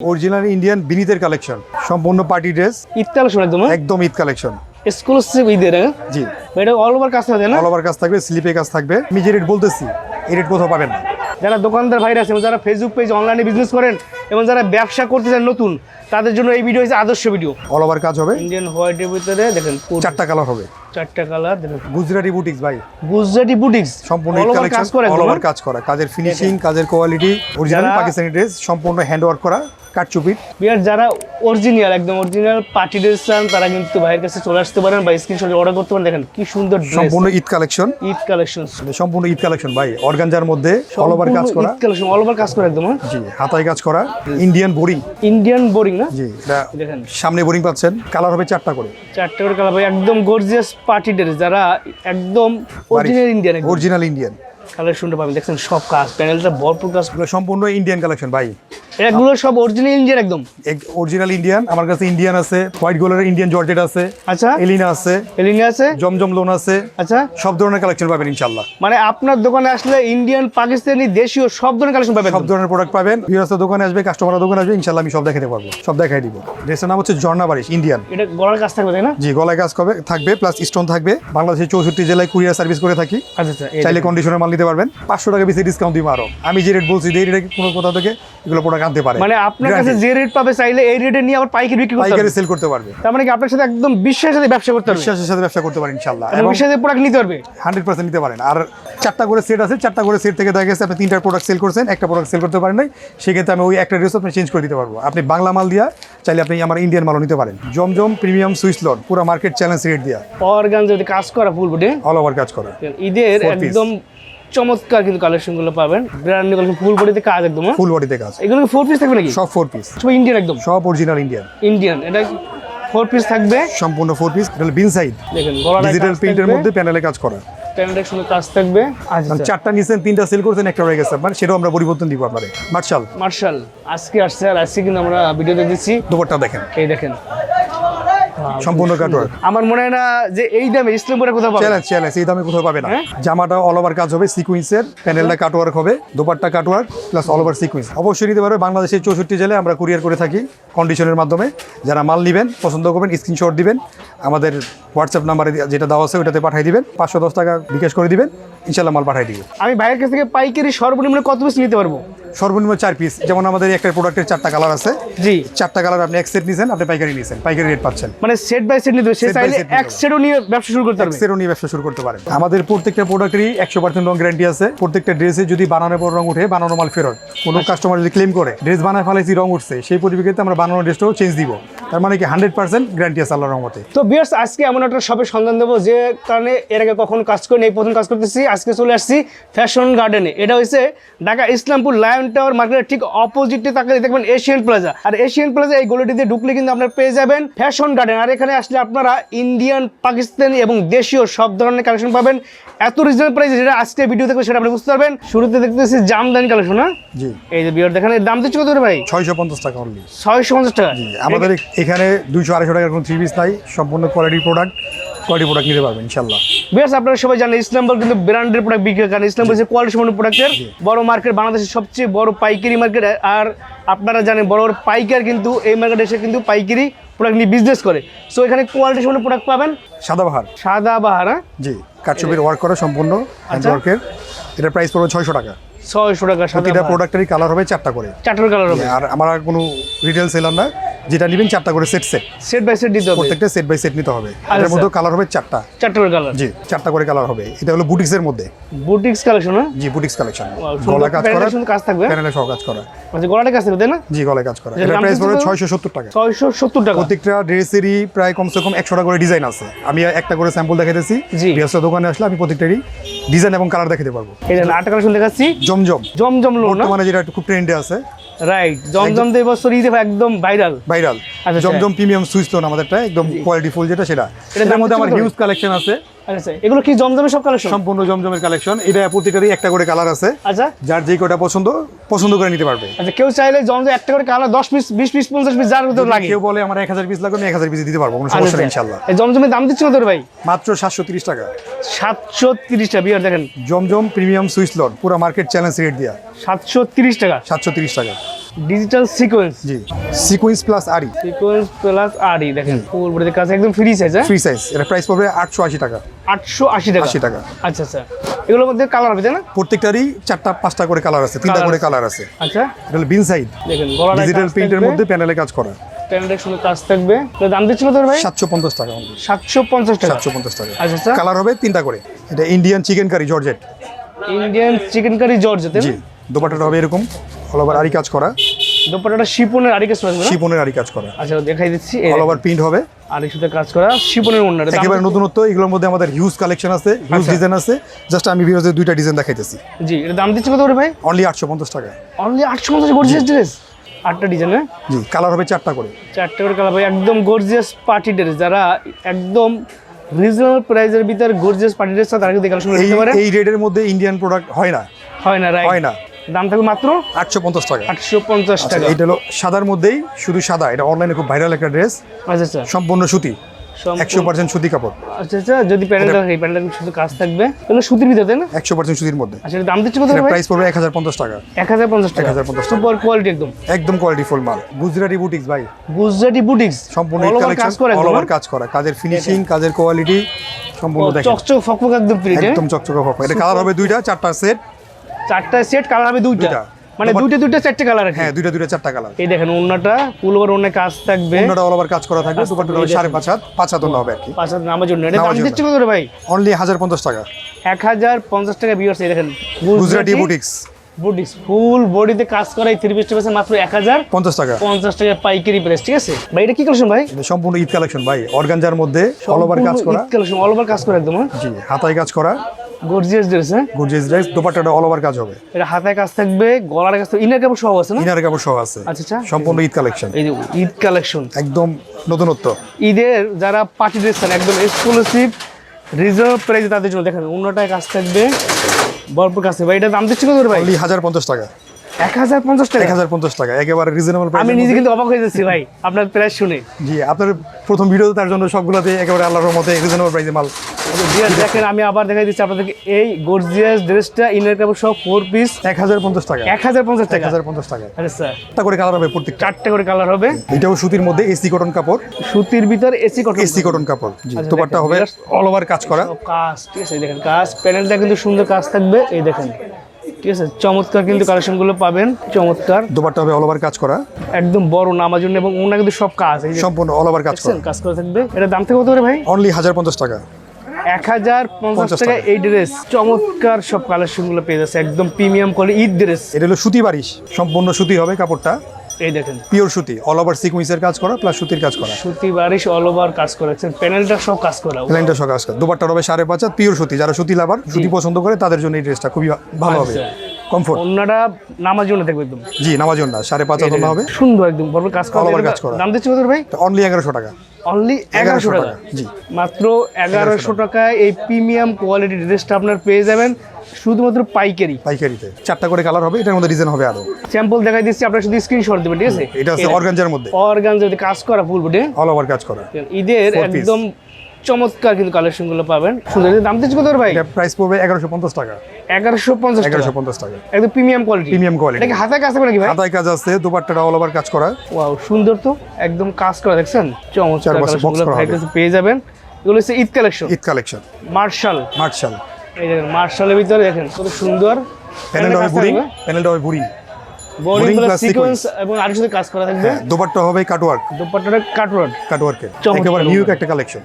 Original Indian বিনীতের collection সম্পূর্ণ party dress Eid collection একদম একদম ঈদ কালেকশন এক্সক্লুসিভ ঈদের হ্যাঁ? জি। এটা অল ওভার কাজ থাকে না? অল ওভার কাজ থাকবে স্লিপে কাজ থাকবে। আমি যে রেট বলতেছি এই রেট কোথাও পাবেন না। যারা দোকানদার ভাইরা আছে এবং যারা ফেসবুক পেজ অনলাইনে বিজনেস করেন এবং যারা ব্যবসা করতে চান নতুন তাদের জন্য এই ভিডিও হচ্ছে আদর্শ ভিডিও অল ওভার কাজ হবে। ইন্ডিয়ান হোয়াইটের ভিতরে দেখেন চারটা কালার হবে। চারটা কালার গুজরাটি বুটিক্স ভাই। গুজরাটি বুটিক্স সম্পূর্ণ কাজ করে অল ওভার? কাজ করা। কাজের ফিনিশিং কাজের কোয়ালিটি অরিজিনাল পাকিস্তানি ড্রেস সম্পূর্ণ হ্যান্ড ওয়ার্ক করা কাটচুপিট বিয়ার যারা অরিজিনাল একদম অরিজিনাল পার্টি ড্রেস চান তারা কিন্তু ভাইয়ের কাছে চলে আসতে পারেন বা স্ক্রিনশট অর্ডার করতে পারেন। দেখেন কি সুন্দর সম্পূর্ণ ঈদ কালেকশন ঈদ কালেকশন সম্পূর্ণ ঈদ কালেকশন ভাই। অর্গানজার মধ্যে অল ওভার কাজ করা। ঈদ কালেকশন অল ওভার কাজ করে একদম হ্যাঁ? জি হাতায় কাজ করা। ইন্ডিয়ান বোরিং ইন্ডিয়ান বোরিং না? জি দেখেন। সামনে বোরিং পাচ্ছেন। কালার হবে চারটা করে। চারটে করে কালার ভাই একদম গর্জিয়াস পার্টি ড্রেস যারা একদম অরিজিনাল ইন্ডিয়ান অরিজিনাল ইন্ডিয়ান কালেকশনটা পাবেন। দেখছেন সব কাজ প্যানেলটা ভরপুর কাজ সম্পূর্ণ ইন্ডিয়ান কালেকশন ভাই। এগুলো সব অরিজিনাল ইন্ডিয়ান একদম। অরিজিনাল ইন্ডিয়ান আমার কাছে ইন্ডিয়ান আছে হোয়াইট গোলার ইন্ডিয়ান জর্জেট আছে আচ্ছা। এলিনা আছে এলিনে আছে। জমজম লোন আছে আচ্ছা। সব ধরনের কালেকশন পাবেন মানে আপনার দোকানে আসলে ইন্ডিয়ান পাকিস্তানি দেশীয় সব ধরনের কালেকশন পাবেন। সব ধরনের প্রোডাক্ট পাবেন। দোকানে আসবে কাস্টমার দোকানে আসবে ইনশাল্লাহ আমি সব দেখাতে পারব সব দেখাই দিব। ড্রেসের নাম হচ্ছে ঝর্ণা বারিশ ইন্ডিয়ান এটা গলার কাজ থাকবে তাই না? জি গলায় কাজ করবে থাকবে প্লাস স্টোন থাকবে। বাংলাদেশের চৌষট্টি জেলায় কুরিয়ার সার্ভিস করে থাকি। আচ্ছা আচ্ছা চাইলে কন্ডিশনের মাল নিতে পারবেন। পাঁচশো টাকা বেশি ডিসকাউন্ট দিব আরও। আমি যে রেট বলছি এই রেটে কোনো কোথাও থেকে এগুলো প্রোডাক্ট আনতে পারে। মানে আপনার কাছে যে রেট পাবে চাইলে এই রেটে নিয়ে আবার পাইকারি বিক্রি করতে পাইকারি সেল করতে পারবে। তার মানে কি আপনার সাথে একদম বিশ্বাসের সাথে ব্যবসা করতে পারবে? বিশ্বাসের সাথে ব্যবসা করতে পারেন ইনশাল্লাহ এবং বিশ্বাসের প্রোডাক্ট নিতে পারবে? হান্ড্রেড পার্সেন্ট নিতে পারেন। আর চারটা করে সেট আছে চারটা করে সেট থেকে দেখা গেছে আপনি তিনটা প্রোডাক্ট সেল করছেন একটা প্রোডাক্ট সেল করতে পারেন নাই। সেক্ষেত্রে আমি ওই একটা ড্রেস আপনি চেঞ্জ করে দিতে পারব। আপনি বাংলা মাল দিয়া চাইলে আপনি আমার ইন্ডিয়ান মালও নিতে পারেন। জমজম প্রিমিয়াম সুইস লট পুরো মার্কেট চ্যালেঞ্জ রেট দিয়া। অর্গান যদি কাজ করা ফুল বডি অল ওভার কাজ করা। ঈদের একদম চমৎকার কিন্তু কালেকশনগুলো পাবেন। ব্র্যান্ড নিউ কালেকশন ফুল বডিতে কাজ একদম হ্যাঁ? ফুল বডিতে কাজ। এগুলো ফোর পিস থাকবে নাকি? সব ফোর পিস সব ইন্ডিয়ান একদম? সব অরিজিনাল ইন্ডিয়ান ইন্ডিয়ান এটা ফোর পিস থাকবে। সম্পূর্ণ ফোর পিস এটা বিন সাইড দেখেন ডিজিটাল প্রিন্টের মধ্যে প্যানেলে কাজ করা। প্যানেলের সঙ্গে কাজ থাকবে। আচ্ছা। চারটা নিছেন তিনটা সেল করছেন একটা রয়ে গেছে মানে সেটাও আমরা পরিবর্তন দিব আপনারে মার্শাল। মার্শাল আজকে আসছে আর আজকে কিন্তু আমরা ভিডিওতে দিচ্ছি। দুপারটা দেখেন। এই দেখেন। সম্পূর্ণ কাটওয়ার্ক আমার মনে হয় না যে এই দামে ইসলামপুরে কোথাও পাবে চ্যালেঞ্জ চ্যালেঞ্জ এই দামে কোথাও পাবে না। হ্যাঁ? জামাটা অল ওভার কাজ হবে সিকুয়েন্সের প্যানেলটা কাটওয়ার্ক হবে dupatta cutwork plus all over sequence অবশ্যই নিতে পারবে বাংলাদেশের চৌষট্টি জেলায় আমরা কুরিয়ার করে থাকি কন্ডিশনের মাধ্যমে। যারা মাল নেবেন পছন্দ করবেন স্ক্রিনশট দিবেন আমাদের হোয়াটসঅ্যাপ নাম্বারে যেটা দেওয়া আছে ওইটাতে পাঠিয়ে দিবেন। পাঁচশো দশ টাকা বিকাশ করে দিবেন ইনশাল্লাহ মাল পাঠিয়ে দিবে। আমি ভাইয়ের কাছ থেকে পাইকারি সর্বনিম্ন কত পিস নিতে পারব? সর্বনিম্ন চার পিস যেমন আমাদের একটা প্রোডাক্টের চারটা কালার আছে। জি। চারটা কালার আপনি এক সেট নিছেন আপনি পাইকারি নিছেন পাইকারি রেট পাচ্ছেন। মানে সেট বাই সেট নিতে সে চাইলে এক সেটও নিয়ে ব্যবসা শুরু করতে পারবে। সেরও নিয়ে ব্যবসা শুরু করতে পারেন। আমাদের প্রত্যেকটা প্রোডাক্টেরই একশো পার্সেন্ট রং গ্যারান্টি আছে। প্রত্যেকটা ড্রেসে যদি বানানোর পর রং উঠে বানানো মাল ফেরত। কোনো কাস্টমার যদি ক্লেম করে ড্রেস বানায় ফেলাইছি রং উঠছে সেই পরিপ্রেক্ষিতে আমরা বানানো ড্রেসটাও চেঞ্জ দিব। তার মানে কি হান্ড্রেড পার্সেন্ট গ্যারান্টি আছে আল্লাহর রহমতে। তো বিয়ার্স আজকে এমন একটা সন্ধান দেবো যে কারণে এর আগে কখনো কাজ করিনি এই প্রথম কাজ করতেছি আজকে চলে আসছি ফ্যাশন গার্ডেনে এটা হচ্ছে ঢাকা ইসলামপুর লায়ন টাওয়ার মার্কেটের ঠিক অপোজিটে তাকালে দেখবেন এশিয়ান প্লাজা আর এশিয়ান প্লাজা এই গলিটিতে ঢুকলে কিন্তু আপনার পেয়ে যাবেন ফ্যাশন গার্ডেন আর এখানে আসলে আপনারা ইন্ডিয়ান পাকিস্তানি এবং দেশীয় সব ধরনের কালেকশন পাবেন। এত রিজনেবল প্রাইস যেটা আজকে ভিডিও দেখবে সেটা আপনি বুঝতে পারবেন। শুরুতে দেখতেছি জামদানি কালেকশন হ্যাঁ জি। এই যে বিয়ার দেখেন এর দাম দিচ্ছে কত ভাই? ছয়শো পঞ্চাশ টাকা অনলি ছয়শো পঞ্চাশ টাকা। আমাদের এখানে দুইশো আড়াইশো টাকার কোনো থ্রি পিস নাই। সম্পূর্ণ কোয়ালিটি প্রোডাক্ট কোয়ালিটি প্রোডাক্ট নিতে পারবেন ইনশাল্লাহ বেশ আপনারা সবাই জানেন ইসলামপুর কিন্তু ব্র্যান্ডের প্রোডাক্ট বিক্রি করে কারণ ইসলামপুর হচ্ছে কোয়ালিটি সম্পন্ন প্রোডাক্টের বড় মার্কেট বাংলাদেশের সবচেয়ে বড় পাইকারি মার্কেট আর আপনারা জানেন বড় বড় পাইকার কিন্তু এই মার্কেটে এসে কিন্তু পাইকারি প্রোডাক্ট নিয়ে বিজনেস করে। সো এখানে কোয়ালিটি সম্পন্ন প্রোডাক্ট পাবেন। সাদাবাহার সাদা হ্যাঁ? জি কাঠচুপির ওয়ার্ক করা সম্পূর্ণ ওয়ার্কের এটার প্রাইস পড়বে ছয়শো টাকা। ছয়শো টাকা প্রতিটা প্রোডাক্টেরই কালার হবে চারটা করে। চারটার কালার হবে। আর আমার কোনো রিটেল সেলার না। যেটা নেবেন চারটা করে set set set by set দিতে হবে। প্রত্যেকটা সেট বাই সেট নিতে হবে। আচ্ছা, এটার মধ্যে কালার হবে চারটা। চারটার কালার জি চারটা করে কালার হবে। এটা হলো বুটিক্সের মধ্যে। বুটিক্স কালেকশন হ্যাঁ জি বুটিক্স কালেকশন গলা কাজ করা কাজ থাকবে? প্যানেলে সহ কাজ করা। আচ্ছা গলাটা কাজ থাকবে না? জি গলায় কাজ করা। এটা প্রাইস পড়বে পড়বে? ছয়শো সত্তর টাকা। ছয়শো সত্তর টাকা। প্রত্যেকটা ড্রেসেরই প্রায় কমসে কম একশোটা করে ডিজাইন আছে। আমি একটা করে স্যাম্পল দেখাইতেছি। বৃহস্প দোকানে আসলে আমি প্রত্যেকটারই ডিজাইন এবং কালার দেখাতে পারব। এই যে আটটা কালেকশন দেখাচ্ছি। জমজম। জমজম লোন না? বর্তমানে যেটা একটু খুব ট্রেন্ডে আছে রাইট জমজম বছর ঈদে একদম ভাইরাল ভাইরাল আচ্ছা, জমজম প্রিমিয়াম সুইচ লোন আমাদেরটা একদম কোয়ালিটি ফুল যেটা সেটা। এটার মধ্যে আমার হিউজ কালেকশন আছে। আচ্ছা এগুলো কি জমজমের সব কালেকশন সম্পূর্ণ জমজমের কালেকশন এটা একটা করে কালার আছে। আচ্ছা। যার যে কটা পছন্দ পছন্দ করে নিতে পারবে। আচ্ছা কেউ চাইলে জমজম একটা করে কালার দশ পিস বিশ পিস পঞ্চাশ পিস যার লাগে। কেউ বলে আমার এক হাজার পিস লাগবে আমি এক হাজার পিস দিতে পারব কোনো সমস্যা নেই ইনশাল্লাহ এই জমজমের দাম দিচ্ছে কত করে ভাই? মাত্র সাতশো তিরিশ টাকা। সাতশো তিরিশটা বিয়ার দেখেন। জমজম প্রিমিয়াম সুইচ লট পুরো মার্কেট চ্যালেঞ্জ রেট দিয়া। সাতশো তিরিশ টাকা। সাতশো তিরিশ টাকা। ডিজিটাল সিকোয়েন্স জি। সিকুয়েন্স প্লাস আরি সিকোয়েন্স প্লাস আরই দেখেন ফুল বডিতে কাজ একদম ফ্রি সাইজ হ্যাঁ? ফ্রি সাইজ এটা প্রাইস পড়বে আটশো আশি টাকা। আটশো আশি টাকা। আশি টাকা। আচ্ছা আচ্ছা। এগুলোর মধ্যে কালার হবে তাই না? প্রত্যেকটারই চারটা পাঁচটা করে কালার আছে তিনটা করে কালার আছে। আচ্ছা। এটা হলো বিন সাইড দেখেন ডিজিটাল প্রিন্টের মধ্যে প্যানেলে কাজ করা। প্যান্ডের সুন্দর কাজ থাকবে। দাম দিচ্ছিল তোর ভাই? সাতশো পঞ্চাশ টাকা সাতশো পঞ্চাশ টাকা। সাতশো পঞ্চাশ টাকা। আচ্ছা আচ্ছা। কালার হবে তিনটা করে। এটা Indian chikankari georgette Indian chikankari George তাই জি। দোপাটাটা হবে এরকম অল ওভার আরি কাজ করা। দুপাটাটা শিপনের আরি কাজ করা শিপনের আরি কাজ করা। আচ্ছা দেখাই দিচ্ছি অল ওভার প্রিন্ট হবে। আরি সুতে কাজ করা শিপনের অন্যটা একেবারে নতুনত্ব এগুলোর মধ্যে আমাদের হিউজ কালেকশন আছে হিউজ আচ্ছা। ডিজাইন আছে। জাস্ট আমি ভিডিওতে দুইটা ডিজাইন দেখাইতেছি। জি এটা দাম দিচ্ছি কত করে ভাই? অনলি আটশো পঞ্চাশ টাকা। অনলি আটশো পঞ্চাশ গর্জিয়াস ড্রেস আটটা ডিজাইন হ্যাঁ? জি কালার হবে চারটা করে। চারটা করে কালার ভাই একদম গর্জিয়াস পার্টি ড্রেস যারা একদম রিজনেবল প্রাইসের ভিতর গর্জিয়াস পার্টি ড্রেস তারা কিন্তু এখানে শুনে এই নিতে পারে। এই রেটের মধ্যে ইন্ডিয়ান প্রোডাক্ট হয় না। হয় না রাইট হয় না। দাম থাকবে মাত্র আটশো পঞ্চাশ টাকা। আটশো পঞ্চাশ আচ্ছা টাকা। এইটা হলো সাদার মধ্যেই শুধু সাদা এটা অনলাইনে খুব ভাইরাল একটা ড্রেস আচ্ছা আচ্ছা। সম্পূর্ণ সুতি একশো পার্সেন্ট সুতি কাপড়। আচ্ছা আচ্ছা যদি এই শুধু কাজ থাকবে। তাহলে সুতির ভিতরে তাই না? একশো পার্সেন্ট সুতির মধ্যে। আচ্ছা দাম দিচ্ছি কত প্রাইস পড়বে এক হাজার পঞ্চাশ টাকা। এক হাজার পঞ্চাশ টাকা। 1050 টাকা। কোয়ালিটি একদম। একদম কোয়ালিটি ফুল মাল। গুজরাটি বুটিক্স ভাই। গুজরাটি বুটিক্স সম্পূর্ণ কাজ করে অল একদম। ওভার কাজ করা। কাজের ফিনিশিং কাজের কোয়ালিটি সম্পূর্ণ? দেখেন। চকচক ফকফক একদম একদম চকচকে এটা কালার হবে দুইটা চারটা সেট চারটা সেট কালার হবে দুইটা। মানে দুইটা দুইটা চারটে কালার আছে হ্যাঁ দুইটা দুইটা চারটা কালার এই দেখেন অন্যটা পুলোবার অন্য কাজ থাকবে। অন্যটা অল ওভার কাজ করা থাকবে এই সাড়ে দেখেন। পাঁচ হাত পাঁচ হাত অন্য হবে আর কি। পাঁচ হাজার নামার জন্য। এটা দাম। দিচ্ছি কত ভাই? অনলি হাজার পঞ্চাশ টাকা। এক হাজার পঞ্চাশ টাকা বিয়ার্স এই দেখেন। গুজরাটি বুটিক্স বুটিক্স ফুল বডিতে কাজ করা এই থ্রি পিসটা পেয়েছে মাত্র এক হাজার পঞ্চাশ টাকা। পঞ্চাশ টাকা পাইকারি প্রাইস ঠিক আছে? ভাই এটা কি কালেকশন ভাই? এটা সম্পূর্ণ ঈদ কালেকশন ভাই। অর্গানজার মধ্যে অল ওভার কাজ করা। কালেকশন অল ওভার কাজ করা একদম হ্যাঁ? জি হাতায় কাজ করা। গর্জিয়াস ড্রেস হ্যাঁ গর্জিয়াস ড্রেস দোপাট্টাটা অল ওভার কাজ হবে। এটা হাতে কাজ থাকবে গলার কাজ ইনার কাপড় সহ আছে না? ইনার কাপড় সহ আছে। আচ্ছা আচ্ছা। সম্পূর্ণ ঈদ কালেকশন এই ঈদ কালেকশন একদম নতুনত্ব। ঈদের যারা পার্টি ড্রেস চান একদম এক্সক্লুসিভ রিজার্ভ প্রাইসে তাদের জন্য দেখেন অন্যটায় কাজ থাকবে ভরপুর কাজ ভাই এটা দাম দিচ্ছে কত ভাই? হাজার পঞ্চাশ টাকা। টাকা। একেবারে রিজনেবল আমি নিজে কিন্তু অবাক হয়ে যাচ্ছি ভাই আপনার প্রাইস শুনে। জি আপনার প্রথম ভিডিও তার জন্য সবগুলোতে একেবারে আল্লাহর রহমতে রিজনেবল প্রাইসে মাল। ডিয়ার দেখেন আমি আবার দেখাই দিচ্ছি আপনাদেরকে এই গর্জিয়াস ড্রেসটা ইনার কাপড় সহ ফোর পিস এক হাজার পঞ্চাশ টাকা। টাকা। হাজার পঞ্চাশ টাকা। আরে স্যার একটা করে কালার হবে চারটে করে কালার হবে। এটাও সুতির মধ্যে এসি কটন কাপড়। সুতির ভিতর এসি কটন এসি কটন কাপড়। জি আচ্ছা, হবে অল ওভার কাজ করা। কাজ ঠিক আছে দেখেন কাজ। প্যানেলটা কিন্তু সুন্দর কাজ থাকবে। এই দেখেন ঠিক আছে চমৎকার কিন্তু কালেকশনগুলো পাবেন চমৎকার। দোপারটা হবে অল ওভার কাজ করা। একদম বড় নামার জন্য এবং ওনা কিন্তু সব কাজ সম্পূর্ণ অল ওভার কাজ করা। কাজ করে থাকবে। এটা দাম থেকে কত করে ভাই? অনলি হাজার পঞ্চাশ টাকা। এক হাজার পঞ্চাশ টাকা টাকা। এই ড্রেস চমৎকার সব কালেকশনগুলো পেয়ে যাচ্ছে একদম প্রিমিয়াম কোয়ালিটি ঈদ ড্রেস এটা হলো সুতি বারিশ সম্পূর্ণ সুতি হবে কাপড়টা। এই দেখেন। পিওর সুতি অল ওভার সিকুয়েন্সের কাজ করা প্লাস সুতির কাজ করা। সুতি বারিশ অল ওভার কাজ করেছেন প্যানেলটা সব কাজ করা। লাইনটা সব কাজ করা। দুপারটা হবে সাড়ে পাঁচ হাত পিওর সুতি। যারা সুতি লাভার সুতি পছন্দ করে তাদের জন্য এই ড্রেসটা খুবই ভালো হবে। আচ্ছা। কমফোর্ট নামার জন্য থাকবে একদম। জি নামাজন না সাড়ে পাঁচ হাত হবে। সুন্দর একদম। বড় কাজ করা। এটা কাজ করা। দাম দিচ্ছি ভাই? অনলি এগারোশো টাকা। অনলি এগারোশো টাকা। জি। মাত্র এগারোশো টাকায় এই প্রিমিয়াম কোয়ালিটি ড্রেসটা আপনার পেয়ে যাবেন। শুধুমাত্র পাইকারি। পাইকারিতে। চারটা করে কালার হবে এটার মধ্যে ডিজাইন হবে আরও। স্যাম্পল দেখাই দিচ্ছি আপনার শুধু স্ক্রিনশট দেবেন ঠিক আছে? এটা হচ্ছে অর্গানজার মধ্যে। অর্গান যদি কাজ করা ফুল বডি অল ওভার কাজ করা। ঈদের একদম চমৎকার কিন্তু কালেকশনগুলো পাবেন। সুন্দর দাম দিচ্ছি কত ভাই? এটা প্রাইস পড়বে এগারোশো পঞ্চাশ টাকা। এগারোশো পঞ্চাশ টাকা। এগারোশো পঞ্চাশ টাকা। একদম প্রিমিয়াম কোয়ালিটি প্রিমিয়াম কোয়ালিটি এটা হাতে কাজ করে নাকি ভাই? হাতায় কাজ আছে দুপাট্টাটা অল ওভার কাজ করা। ওয়াও সুন্দর তো। একদম কাজ করা দেখছেন? চমৎকার পেয়ে যাবেন। এগুলো হচ্ছে Eid collection Eid collection Marshall. Marshall. এই দেখেন মার্শালের ভিতরে দেখেন কত সুন্দর। প্যানেলটা হবে বুরিং প্যানেলটা হবে বুরিং বোরিং প্লাস সিকোয়েন্স এবং আর সাথে কাজ করা থাকবে। দুপাট্টা হবে কাটওয়ার্ক দুপাট্টাটা কাটওয়ার্ড কাটওয়ার্কের চমৎকার একেবারে নিউ একটা কালেকশন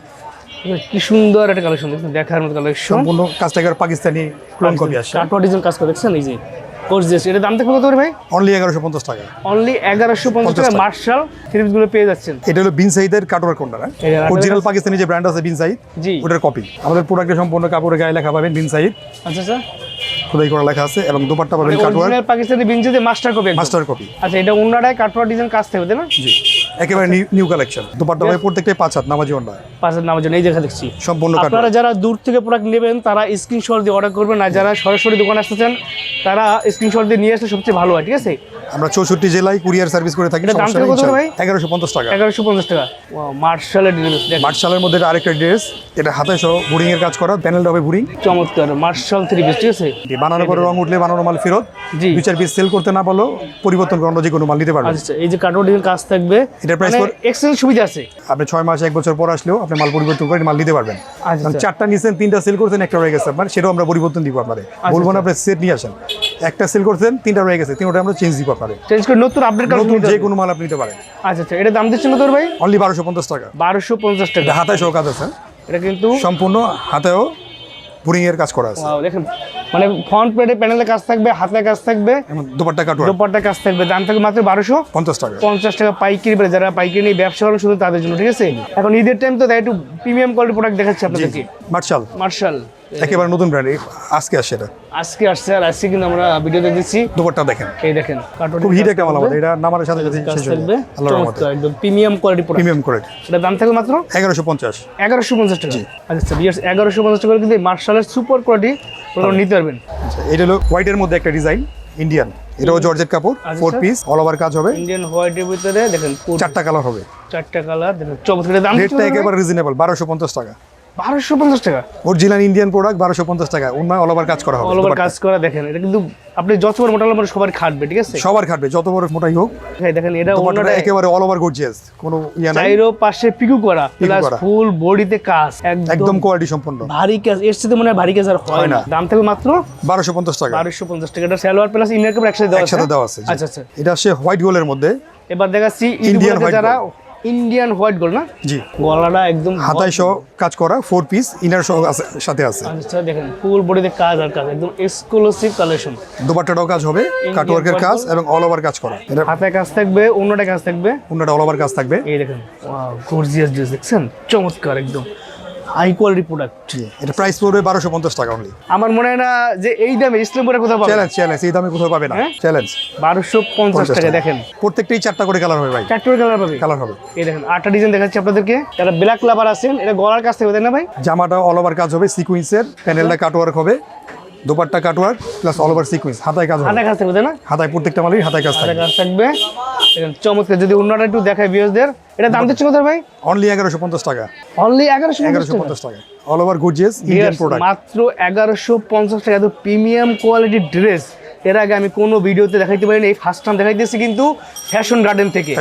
কি সুন্দর একটা কালেকশন দেখার মতো কালেকশন সম্পূর্ণ কাজটা পাকিস্তানি ক্লোন কপি আসছে কাটওয়ার্ড ডিজাইন কাজ করে দেখছেন? এই যে এটা দাম দেখো কত করে ভাই? অনলি এগারোশো পঞ্চাশ টাকা। অনলি এগারোশো পঞ্চাশ টাকা টাকা। মার্শালগুলো পেয়ে যাচ্ছেন। এটা হলো বিন সাইদের কাটওয়ার্ক কোনটা যে অরিজিনাল পাকিস্তানি যে ব্র্যান্ড আছে বিন সাইদ জি। ওটার কপি আমাদের প্রোডাক্টে সম্পূর্ণ কাপড়ের গায়ে লেখা পাবেন বিন সাইদ আচ্ছা আচ্ছা। খোদাই করা লেখা আছে এবং দুপাট্টা পাবেন মাস্টার কপি মাস্টার কপি আচ্ছা এটা অন্যটায় কাটোয়ার ডিজাইন কাজ থাকবে না? জি। একেবারে নিউ কালেকশন দুপাট্টা ভাই প্রত্যেকটাই পাঁচ হাত নামাজি অন্ডা পাঁচ হাত জন্য এই দেখা দেখছি। সম্পূর্ণ আপনারা যারা দূর থেকে প্রোডাক্ট নেবেন তারা স্ক্রিনশট দিয়ে অর্ডার করবেন আর যারা সরাসরি দোকানে আসতেছেন তারা স্ক্রিনশট দিয়ে নিয়ে আসলে সবচেয়ে ভালো হয় ঠিক আছে? আমরা চৌষট্টি জেলায় কুরিয়ার সার্ভিস করে থাকি? এগারোশো পঞ্চাশ টাকা। এগারোশো পঞ্চাশ টাকা। মার্শালের ড্রেস মার্শালের মধ্যে আরেকটা ড্রেস এটা হাতে সহ বুরিং এর কাজ করা প্যানেলটা হবে বুরিং। চমৎকার মার্শাল থ্রি পিস ঠিক আছে? বানানোর পরে রং উঠলে বানানো মাল ফেরত। জি। দুই চার পিস সেল করতে না পারলেও পরিবর্তন করে অন্য যে কোনো মাল নিতে পারবেন। আচ্ছা এই যে কার্টোডিং কাজ থাকবে price পড়ে- এক্সেল সুবিধা আছে? আপনি ছয় মাস এক বছর পর আসলেও আপনি মাল পরিবর্তন করে মাল নিতে পারবেন। আচ্ছা, আচ্ছা। চারটা নিয়েছেন তিনটা সেল করছেন একটা রয়ে গেছে আপনার সেটাও আমরা পরিবর্তন দিব আপনাদের। বলব না আপনি সেট নিয়ে আসেন। একটা সেল করছেন তিনটা রয়ে গেছে তিনটা আমরা চেঞ্জ দিব আপনাদের। চেঞ্জ করে নতুন আপডেট কার্ড নতুন যে কোনো মাল আপনি নিতে পারেন। আচ্ছা আচ্ছা এটা দাম দিচ্ছেন কত ভাই? অনলি বারোশো পঞ্চাশ টাকা। বারোশো পঞ্চাশ টাকা। এটা হাতায় সহ কাজ আছে। এটা কিন্তু সম্পূর্ণ হাতেও বুরিং এর কাজ করা আছে। দেখেন মানে ফ্রন্ট প্লেটে প্যানেলে কাজ থাকবে হাতে কাজ থাকবে দোপাট্টা কাটওয়ার দোপাট্টা কাজ থাকবে। দাম থাকবে মাত্র বারোশো পঞ্চাশ টাকা। পঞ্চাশ টাকা পাইকারি বেড়ে যারা পাইকারি নিয়ে ব্যবসা করেন শুধু তাদের জন্য ঠিক আছে? এখন ঈদের টাইম তো তাই একটু প্রিমিয়াম কোয়ালিটি প্রোডাক্ট দেখাচ্ছি আপনাদেরকে। মার্শাল মার্শাল একেবারে নতুন ব্র্যান্ড আজকে আসছে এটা। আজকে আসছে আর আজকে কিন্তু আমরা ভিডিওতে দিচ্ছি। দুপাট্টা দেখেন। এই দেখেন খুব হিট একটা মাল আমাদের এটা নামার সাথে সাথে শেষ যাবে। আল্লাহর রহমতে। একদম প্রিমিয়াম কোয়ালিটি প্রোডাক্ট প্রিমিয়াম করে এটা দাম থাকবে মাত্র? এগারোশো পঞ্চাশ। এগারোশো পঞ্চাশ টাকা। আচ্ছা বিয়ার্স এগারোশো পঞ্চাশ টাকা করে কিন্তু মার্শালের সুপার কোয়ালিটি প্রোডাক্ট নিতে পারবেন। আচ্ছা, এটা হলো হোয়াইটের মধ্যে একটা ডিজাইন ইন্ডিয়ান এটাও জর্জেট কাপড় আচ্ছা, ফোর পিস অল ওভার কাজ হবে। ইন্ডিয়ান হোয়াইটের ভিতরে দেখেন চারটা কালার হবে। চারটা কালার দেখেন চমৎকার দাম রেটটা একেবারে রিজনেবল বারোশো পঞ্চাশ টাকা। বারোশো পঞ্চাশ টাকা। অরিজিনাল ইন্ডিয়ান প্রোডাক্ট বারোশো পঞ্চাশ টাকা অন্য অল ওভার কাজ করা হবে অল ওভার কাজ করা দেখেন এটা কিন্তু আপনি যত বড় মোটা লম্বা সবার খাটবে ঠিক আছে? সবার খাটবে যত বড় মোটাই হোক। দেখেন এটা অন্যটা একেবারে অল ওভার গর্জিয়াস কোনো ইয়া নাই। চাইরো পাশে পিকু করা। প্লাস ফুল বডিতে কাজ একদম কোয়ালিটি সম্পন্ন। ভারী কাজ এর সাথে মনে হয় ভারী কাজ আর হয় হয় না। দাম থাকবে মাত্র বারোশো পঞ্চাশ টাকা। বারোশো পঞ্চাশ টাকা। এটা সালোয়ার প্লাস ইনার কাপড় একসাথে দেওয়া আছে একসাথে দেওয়া আছে আচ্ছা আচ্ছা। এটা হোয়াইট গোলের মধ্যে। এবার দেখাচ্ছি ইন্ডিয়ান যারা ইন্ডিয়ান হোয়াইট গোল্ড না? জি। গলাটা একদম হাতায় সহ কাজ করা ফোর পিস ইনার সহ আছে- সাথে আছে। আচ্ছা দেখেন ফুল বডিতে কাজ আর কাজ একদম এক্সক্লুসিভ কালেকশন দুপাট্টাটাও কাজ হবে কাটওয়ার্কের কাজ এবং অল ওভার কাজ করা। এটা হাতে কাজ থাকবে অন্যটা কাজ থাকবে। অন্যটা অল ওভার কাজ থাকবে। এই দেখেন ওয়াও গর্জিয়াস ড্রেস দেখছেন? চমৎকার একদম। হাই কোয়ালিটি প্রোডাক্ট এটা প্রাইস পড়বে বারোশো পঞ্চাশ টাকা অনলি আমার মনে হয় না যে এই দামে ইসলামপুরে কোথাও পাবে? চ্যালেঞ্জ চ্যালেঞ্জ এই দামে কোথাও পাবে না? চ্যালেঞ্জ বারোশো পঞ্চাশ টাকা দেখেন। প্রত্যেকটাই চারটা করে কালার হবে ভাই। চারটোর কালার পাবে? কালার হবে। এই দেখেন আটটা ডিজাইন দেখাচ্ছি আপনাদেরকে। যারা ব্ল্যাক লাভার আছেন এটা গলার কাছ থেকে না ভাই? জামাটা অল ওভার কাজ হবে সিকুয়েন্সের প্যানেলটা কাটওয়ার্ক হবে। Dupatta cutwork plus all over sequence হাতায় কাজ হাতায় কাজ থাকবে না? হাতায় প্রত্যেকটা মালের হাতায় কাজ থাকবে। কাজ থাকবে। চমৎকার। যদি অন্যটা একটু দেখায় বিয়সদের এটা দাম দিচ্ছে কত ভাই? অনলি এগারোশো পঞ্চাশ টাকা। অনলি এগারোশো এগারোশো পঞ্চাশ টাকা। All over gorgeous Indian product মাত্র এগারোশো পঞ্চাশ টাকা। এত প্রিমিয়াম কোয়ালিটি ড্রেস এর আগে আমি কোনো ভিডিওতে দেখাইতে পারিনি এই ফার্স্ট টাইম দেখাইতেছি কিন্তু ফ্যাশন গার্ডেন থেকে।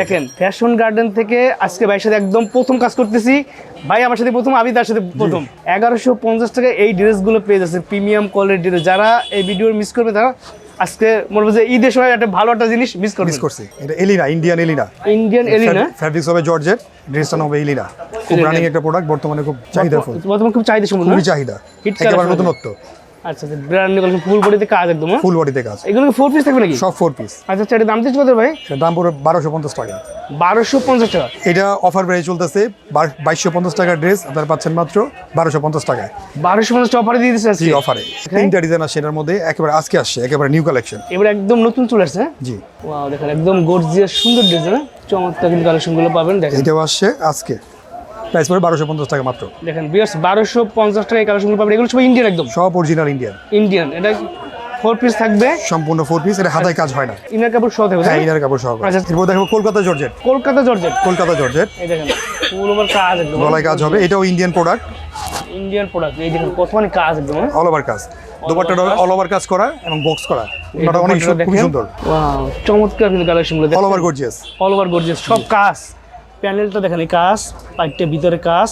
দেখেন ফ্যাশন গার্ডেন থেকে আজকে ভাইয়ের সাথে একদম প্রথম কাজ করতেছি। ভাই আমার সাথে প্রথম আমি তার সাথে প্রথম। এগারোশো পঞ্চাশ টাকা এই ড্রেসগুলো পেয়ে যাচ্ছে প্রিমিয়াম কোয়ালিটির ড্রেস যারা এই ভিডিও মিস করবে তারা আজকে মনে যে ঈদের সময় একটা ভালো একটা জিনিস মিস করবে। মিস করছি। এটা Elina Indian Elina Indian Elina fabrics হবে জর্জের ড্রেসটা হবে এলিনা খুব রানিং একটা প্রোডাক্ট বর্তমানে খুব চাহিদাফুল বর্তমান খুব চাহিদা খুবই চাহিদা। একেবারে নতুনত্ব। আচ্ছা ব্র্যান্ড নিউ ফুল বডিতে কাজ একদম হ্যাঁ? ফুল বডিতে কাজ। এগুলো ফোর পিস থাকবে নাকি? সব ফোর পিস আচ্ছা আচ্ছা এটা দাম দিচ্ছি কত ভাই? দাম পড়বে বারোশো পঞ্চাশ টাকা। বারোশো পঞ্চাশ টাকা। এটা অফার প্রাইস চলতেছে বাইশশো পঞ্চাশ টাকার ড্রেস আপনারা পাচ্ছেন মাত্র বারোশো পঞ্চাশ টাকায়। বারোশো পঞ্চাশ অফারে দিয়ে দিচ্ছে জি অফারে তিনটা ডিজাইন আছে এটার মধ্যে একেবারে আজকে আসছে একেবারে নিউ কালেকশন এবার একদম নতুন চলে আসছে হ্যাঁ? জি। ওয়াও দেখেন একদম গর্জিয়াস সুন্দর ডিজাইন চমৎকার কিন্তু কালেকশনগুলো পাবেন দেখেন। এটাও আসছে আজকে। প্রাইস পড়বে বারোশো পঞ্চাশ টাকা মাত্র। দেখেন বিয়ার্স বারোশো পঞ্চাশ টাকা এই কালেকশনগুলো পাবেন। এগুলো সব ইন্ডিয়ান একদম। সব অরিজিনাল ইন্ডিয়ান ইন্ডিয়ান এটা ফোর পিস থাকবে। সম্পূর্ণ ফোর পিস এটা হাতায় কাজ হয় না। ইনার কাপড় সহ থাকবে হ্যাঁ ইনার কাপড় সহ। আচ্ছা। এরপর দেখো Kolkata georgette. Kolkata georgette. Kolkata georgette. এই দেখেন ফুল ওভার কাজ একদম। গলায় কাজ হবে। এটাও ইন্ডিয়ান প্রোডাক্ট ইন্ডিয়ান প্রোডাক্ট এই দেখেন কত মানে কাজ একদম হ্যাঁ? অল ওভার কাজ। দুপাট্টাটা অল ওভার কাজ। করা এবং বক্স করা। ওটা অনেক সু- সুন্দর ওয়াও চমৎকার কিন্তু কালেকশনগুলো all over gorgeous all over gorgeous সব কাজ। প্যানেলটা দেখেন এই কাজ পাইপটা ভিতরে কাজ।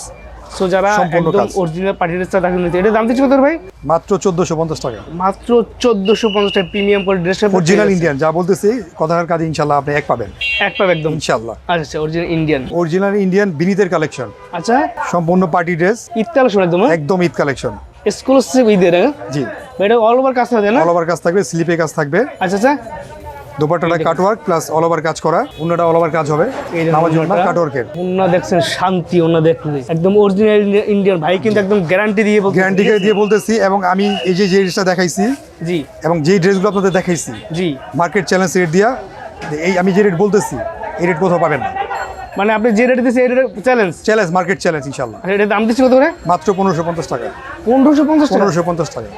সো যারা একদম অরিজিনাল পার্টির চা দেখেন নিতে এটা দাম দিচ্ছি কত ভাই? মাত্র চোদ্দশো পঞ্চাশ টাকা। মাত্র চোদ্দশো পঞ্চাশ টাকা প্রিমিয়াম করে ড্রেস অরিজিনাল ইন্ডিয়ান যা বলতেছি কথার কাজ ইনশাল্লাহ আপনি এক পাবেন। এক পাবে একদম। ইনশাল্লাহ। আচ্ছা আচ্ছা অরিজিনাল ইন্ডিয়ান অরিজিনাল ইন্ডিয়ান বিনীতের কালেকশন আচ্ছা। সম্পূর্ণ পার্টি ড্রেস ঈদ কালেকশন একদম একদম ঈদ কালেকশন। এক্সক্লুসিভ ঈদের হ্যাঁ? জি। এটা অল ওভার কাজ থাকে না? অল ওভার কাজ থাকবে স্লিপে কাজ থাকবে। আচ্ছা আচ্ছা। দুপাট্টাটা কাটওয়ার্ক প্লাস অল ওভার কাজ করা। অন্যটা অল ওভার কাজ হবে। নামার জন্য। কাটওয়ার্কের ওনা দেখছেন শান্তি ওনা দেখলে একদম অরিজিনাল ইন্ডিয়ান ভাই কিন্তু একদম গ্যারান্টি দিয়ে গ্যারান্টি দিয়ে বলতেছি এবং আমি এই যে যে ড্রেসটা দেখাইছি জি। এবং যেই ড্রেসগুলো আপনাদের দেখাইছি জি। মার্কেট চ্যালেঞ্জ রেট দিয়া এই আমি যে রেট বলতেছি এই রেট কোথাও পাবেন না। মানে আপনি যে রেট দিচ্ছেন এই rate challenge challenge market challenge ইনশাল্লাহ এটার দাম দিচ্ছি কত করে মাত্র পনেরোশো পঞ্চাশ টাকা। পনেরোশো পঞ্চাশ পনেরোশো পঞ্চাশ টাকা।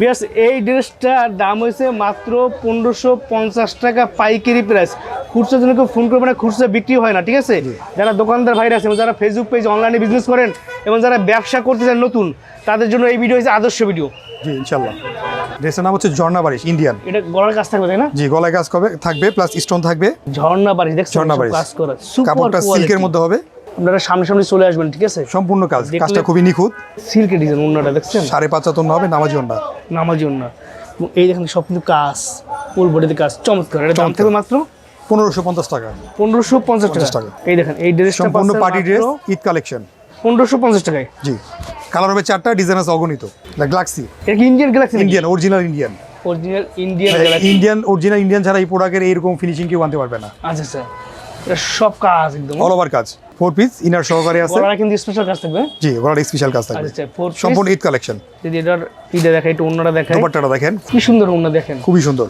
বিয়াস এই ড্রেসটার দাম হয়েছে মাত্র পনেরোশো পঞ্চাশ টাকা পাইকারি প্রাইস। খুচরা জন্য কেউ ফোন করবে না খুচরা বিক্রি হয় না ঠিক আছে? যারা দোকানদার ভাইরা আছে এবং যারা ফেসবুক পেজ অনলাইনে বিজনেস করেন এবং যারা ব্যবসা করতে চান নতুন তাদের জন্য এই ভিডিও হচ্ছে আদর্শ ভিডিও জি ইনশাল্লাহ ড্রেসের নাম হচ্ছে ঝর্ণা বারিশ ইন্ডিয়ান এটা গলার কাজ থাকবে তাই না? জি গলায় কাজ করবে থাকবে প্লাস স্টোন থাকবে। ঝর্ণা বাড়ি দেখছেন? ঝর্ণা বারিশ। কাজ করা কাপড়টা সিল্কের মধ্যে হবে। আপনারা সামনে সামনে চলে আসবেন ঠিক আছে? সম্পূর্ণ কাজ কাজটা খুবই নিখুঁত। সিল্কের ডিজাইন অন্যটা দেখছেন? সাড়ে পাঁচ হাতন হবে নামাজি অন্যা নামাজি অন্য এই দেখেন সব কিন্তু কাজ ফুল বডিতে কাজ চমৎকার। এটা দাম। থাকবে মাত্র পনেরোশো পঞ্চাশ টাকা। পনেরোশো পঞ্চাশ টাকা। এই দেখেন এই ড্রেসটা সম্পূর্ণ পার্টি ড্রেস ঈদ কালেকশন। পনেরোশো পঞ্চাশ টাকায়। জি। কালার হবে চারটা ডিজাইন আছে অগণিত। গ্লাক্সি এটা কি Indian galaxy Indian original Indian original Indian Indian original Indian ছাড়া এই প্রোডাক্টের এইরকম ফিনিশিং কেউ আনতে পারবে না। আচ্ছা আচ্ছা। এটা সব কাজ একদম। অল ওভার কাজ। ফোর পিস ইনার সহকারে আছে। ওরা কিন্তু স্পেশাল কাজ থাকবে? জি ওরা স্পেশাল কাজ থাকবে। আচ্ছা ফোর সম্পূর্ণ ঈদ কালেকশন যদি এটার ঈদে দেখাই একটু অন্যটা দেখাই। দোপাট্টাটা দেখেন। কি সুন্দর অন্য দেখেন। খুবই সুন্দর।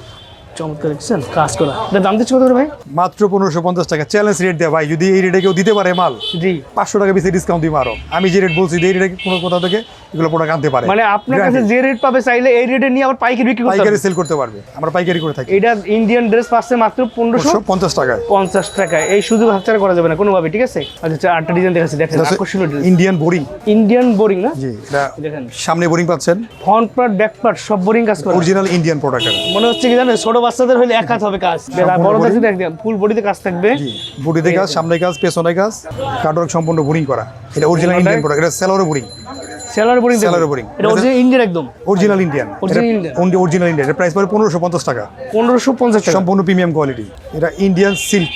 চমৎকার দেখছেন কাজ করা। এটা দাম দিচ্ছে কত করে ভাই? মাত্র পনেরোশো পঞ্চাশ টাকা। চ্যালেঞ্জ রেট দেয় ভাই যদি এই রেটে কেউ দিতে পারে মাল জি। পাঁচশো টাকা বেশি ডিসকাউন্ট দিব আরও। আমি যে রেট বলছি এই রেটে কোনো কোথাও থেকে এগুলো প্রোডাক্ট আনতে পারে। মানে আপনার কাছে যে রেট পাবে চাইলে এই রেটে নিয়ে আবার পাইকারি বিক্রি পাইকারি সেল করতে পারবে। আমরা পাইকারি করে থাকি। এটা ইন্ডিয়ান ড্রেস পাচ্ছে মাত্র পনেরোশো পনেরোশো পঞ্চাশ টাকায় পঞ্চাশ টাকায়। এই সুযোগ হাতছাড়া করা যাবে না কোনোভাবে ঠিক আছে? আচ্ছা আটটা ডিজাইন দেখাচ্ছি দেখেন আকর্ষণীয় ইন্ডিয়ান বোরিং ইন্ডিয়ান বোরিং না? জি দেখেন। সামনে বোরিং পাচ্ছেন। ফ্রন্ট পার্ট ব্যাক পার্ট সব বোরিং কাজ করে। অরিজিনাল ইন্ডিয়ান প্রোডাক্ট মনে হচ্ছে কি জানেন ছোট বাচ্চাদের হলে এক হাত হবে কাজ। বড়দের যদি একদম ফুল বডিতে কাজ থাকবে। বডিতে কাজ সামনে কাজ পেছনে কাজ কাটওয়ার্ক সম্পূর্ণ বোরিং করা। এটা অরিজিনাল ইন্ডিয়ান প্রোডাক্ট এটা বোরিং সেলার বোরিং boring। এটা অরিজিনাল ইন্ডিয়ান একদম। Original Indian Indian। Original Indian এর প্রাইস পড়ে পনেরোশো পঞ্চাশ টাকা। পনেরোশো পঞ্চাশ টাকা। সম্পূর্ণ প্রিমিয়াম কোয়ালিটি এটা ইন্ডিয়ান সিল্ক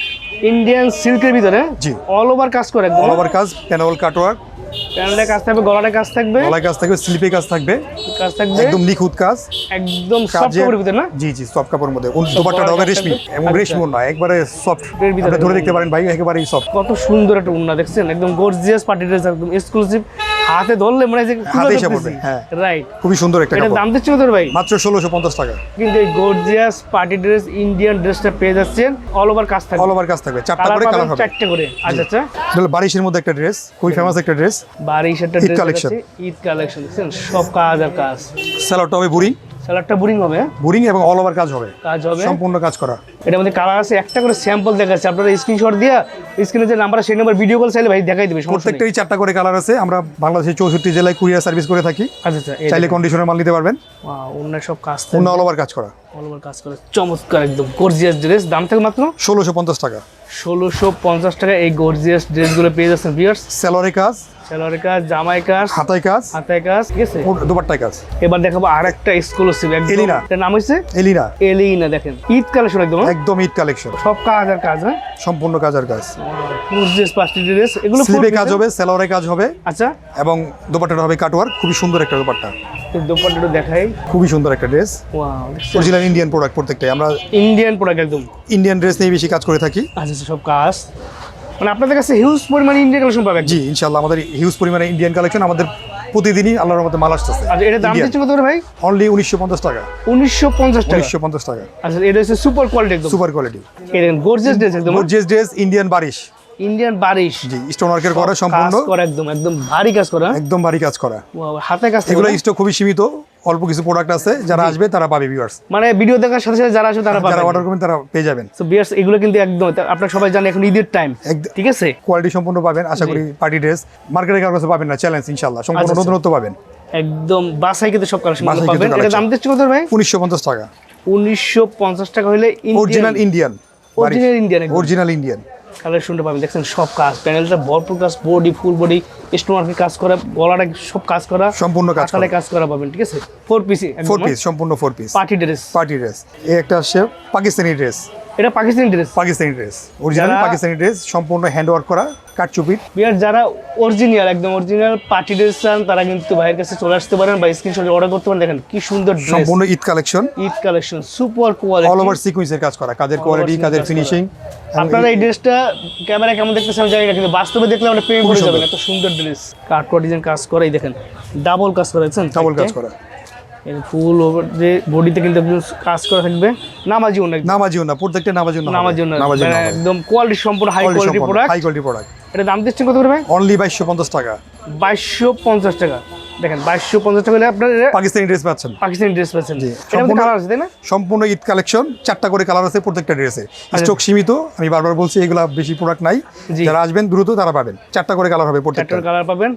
ইন্ডিয়ান সিল্কের ভিতরে জি। অল ওভার কাজ করে একদম। অল ওভার কাজ প্যানেল কাটওয়ার্ক প্যানেলে কাজ থাকবে গলাটা কাজ থাকবে। গলায় কাজ থাকবে স্লিপে কাজ থাকবে। কাজ থাকবে। একদম নিখুঁত কাজ। একদম সফট কাপড়ের ভিতরে না? জি জি সফট কাপড়ের মধ্যে। দোপাট্টাটা হবে রেশমি। এবং আচ্ছা। রেশমি না একবারে সফট এর ভিতরে আপনি ধরে দেখতে পারেন ভাই একেবারেই সফট কত সুন্দর একটা উন্না দেখছেন একদম গর্জিয়াস পার্টি ড্রেস একদম এক্সক্লুসিভ হাতে ধরলে মনে হয় হাতে এসে পড়বে, হ্যাঁ। রাইট খুবই সুন্দর একটা এটা কাপড়। দাম দিচ্ছে কত ভাই? মাত্র ষোলোশো পঞ্চাশ টাকা। কিন্তু এই গর্জিয়াস পার্টি ড্রেস ইন্ডিয়ান ড্রেসটা পেয়ে যাচ্ছেন। অল ওভার কাজ থাকবে। অল ওভার কাজ থাকবে। চারটা করে কালার হবে। চারটা করে। আচ্ছা আচ্ছা। তাহলে বারিশের মধ্যে একটা ড্রেস খুবই ফেমাস একটা ড্রেস বাড়ি একটা ড্রেস collection। ঈদ কালেকশন সব কাজ আর কাজ। স্যালো টবে বুরিং স্যালাডটা বোরিং হবে বোরিং এবং অল ওভার কাজ হবে। কাজ হবে। সম্পূর্ণ কাজ করা। এটার মধ্যে কালার আছে একটা করে স্যাম্পল দেখাচ্ছে। আপনারা স্ক্রিনশট দিয়ে স্ক্রিনে যে নাম্বার সেই নাম্বার ভিডিও কল চাইলে ভাই দেখাই দেবে প্রত্যেকটাই চারটা করে কালার আছে। আমরা বাংলাদেশের চৌষট্টি জেলায় কুরিয়ার সার্ভিস করে থাকি। আচ্ছা আচ্ছা চাইলে কন্ডিশনের মাল নিতে পারবেন। অন্য সব কাজ অন্য অল ওভার কাজ করা। অল ওভার কাজ করে। চমৎকার একদম গর্জিয়াস ড্রেস দাম থেকে মাত্র? ষোলোশো পঞ্চাশ টাকা। ষোলোশো পঞ্চাশ টাকা এই গর্জিয়াস ড্রেসগুলো পেয়ে যাচ্ছেন কাজ। কাজ জামাই কাজ। হাতায় কাজ। হাতায় কাজ ঠিক আছে? ও কাজ। এবার দেখাবো আর একটা এক্সক্লুসিভ একদম এলিনা। নাম এলিনা। এলিনা দেখেন। ঈদ কালেকশন একদম হ্যাঁ? একদম ঈদ কালেকশন সব কাজ আর কাজ হ্যাঁ? সম্পূর্ণ কাজ আর কাজ। ড্রেস পাঁচটি ড্রেস এগুলো স্লিপে কাজ হবে স্যালোয়ারে কাজ হবে। আচ্ছা। এবং দোপাট্টাটা হবে কাটওয়ার খুবই সুন্দর একটা দোপাট্টা। দোপাট্টা দেখাই। খুবই সুন্দর একটা dress wow original Indian product প্রত্যেকটাই। আমরা ইন্ডিয়ান প্রোডাক্ট একদম। ইন্ডিয়ান ড্রেস নিয়ে বেশি কাজ করে থাকি। আচ্ছা আচ্ছা, সব কাজ। মানে আপনাদের কাছে হিউজ পরিমাণে ইন্ডিয়ান কালেকশন পাবে জি ইনশাল্লাহ আমাদের হিউজ পরিমাণে ইন্ডিয়ান কালেকশন আমাদের প্রতিদিনই আল্লাহর মধ্যে মাল আসতেছে। আচ্ছা এটা দাম কত করে ভাই? অনলি উনিশশো পঞ্চাশ টাকা। উনিশশো পঞ্চাশ টাকা? উনিশশো পঞ্চাশ টাকা। আচ্ছা এটা হচ্ছে সুপার কোয়ালিটি একদম। সুপার কোয়ালিটি দেখেন গর্জিয়াস ড্রেস একদম। Gorgeous dress Indian বারিশ। ইন্ডিয়ান বারিশ। জি স্টোন ওয়ার্কের করা সম্পূর্ণ। করা একদম একদম ভারী কাজ করা হ্যাঁ? একদম ভারী কাজ করা। হাতে কাজ এগুলো স্টক খুবই সীমিত অল্প কিছু প্রোডাক্ট আছে যারা আসবে তারা পাবে ভিউয়ার্স মানে ভিডিও দেখার সাথে সাথে যারা আসে তারা যারা অর্ডার করবেন তারা পেয়ে যাবেন। তো বিয়ার্স এগুলো কিন্তু একদম আপনারা সবাই জানেন এখন ঈদের টাইম ঠিক আছে? কোয়ালিটি সম্পূর্ণ পাবেন আশা করি পার্টি ড্রেস মার্কেটে কারও কাছে পাবেন না চ্যালেঞ্জ ইনশাল্লাহ সম্পূর্ণ আচ্ছা, আচ্ছা। নতুনত্ব পাবেন। একদম বাসাই কিন্তু সব কালেকশন পাবেন। এটা। দাম দিচ্ছে কত ভাই? উনিশশো পঞ্চাশ টাকা। উনিশশো পঞ্চাশ টাকা হলে original Indian original Indian original Indian কালেকশনটা পাবেন। দেখছেন সব কাজ। প্যানেলটা ভরপুর কাজ বডি ফুল বডি স্টোমার্কের কাজ করা গলাটা সব কাজ করা সম্পূর্ণ কাজ করা। কাজ করা পাবেন ঠিক আছে? ফোর পিস ফোর পিস সম্পূর্ণ four piece party dress. Party dress. এই একটা আসছে পাকিস্তানি ড্রেস। এটা Pakistani dress. Pakistani dress. Original Pakistani dress সম্পূর্ণ হ্যান্ড ওয়ার্ক করা কাটচুপির বিয়ার যারা অরিজিনাল একদম অরিজিনাল পার্টি ড্রেস চান তারা কিন্তু ভাইয়ের কাছে চলে আসতে পারেন বা স্ক্রিনশট অর্ডার করতে পারেন। দেখেন কি সুন্দর ড্রেস সম্পূর্ণ Eid collection Eid collection super all quality over সিকুয়েন্সের কাজ করা কাজের কোয়ালিটি কাজের ফিনিশিং আপনারা এই ড্রেসটা ক্যামেরা কেমন দেখতেছেন আমি জানি না কিন্তু বাস্তবে দেখলে আমরা প্রেমে পড়ে সুন্দর। যাবেন এত সুন্দর ড্রেস কাটকোয়া ডিজাইন কাজ করা এই দেখেন ডাবল কাজ করা দেখছেন? ডাবল কাজ করা। ফুল ওভার যে বডিতে কিন্তু কাজ করা থাকবে। নামাজি অনেক নামাজিও না প্রত্যেকটা নামাজিও না নামাজি অনেক না একদম কোয়ালিটি সম্পূর্ণ high quality product high quality product এটা দাম দিচ্ছেন কত করে ভাই? অনলি বাইশশো পঞ্চাশ টাকা। বাইশশো পঞ্চাশ টাকা। দেখেন বাইশশো পঞ্চাশ টাকা হলে আপনার পাকিস্তানি ড্রেস পাচ্ছেন। পাকিস্তানি ড্রেস পাচ্ছেন। মধ্যে সম্পূর্ণ- কালার আছে তাই না? সম্পূর্ণ ঈদ কালেকশন চারটা করে কালার আছে প্রত্যেকটা ড্রেসে স্টক সীমিত আমি বারবার বলছি এগুলা বেশি প্রোডাক্ট নাই। জি। যারা আসবেন দ্রুত তারা পাবেন। চারটা করে কালার হবে প্রত্যেকটা। কালার পাবেন।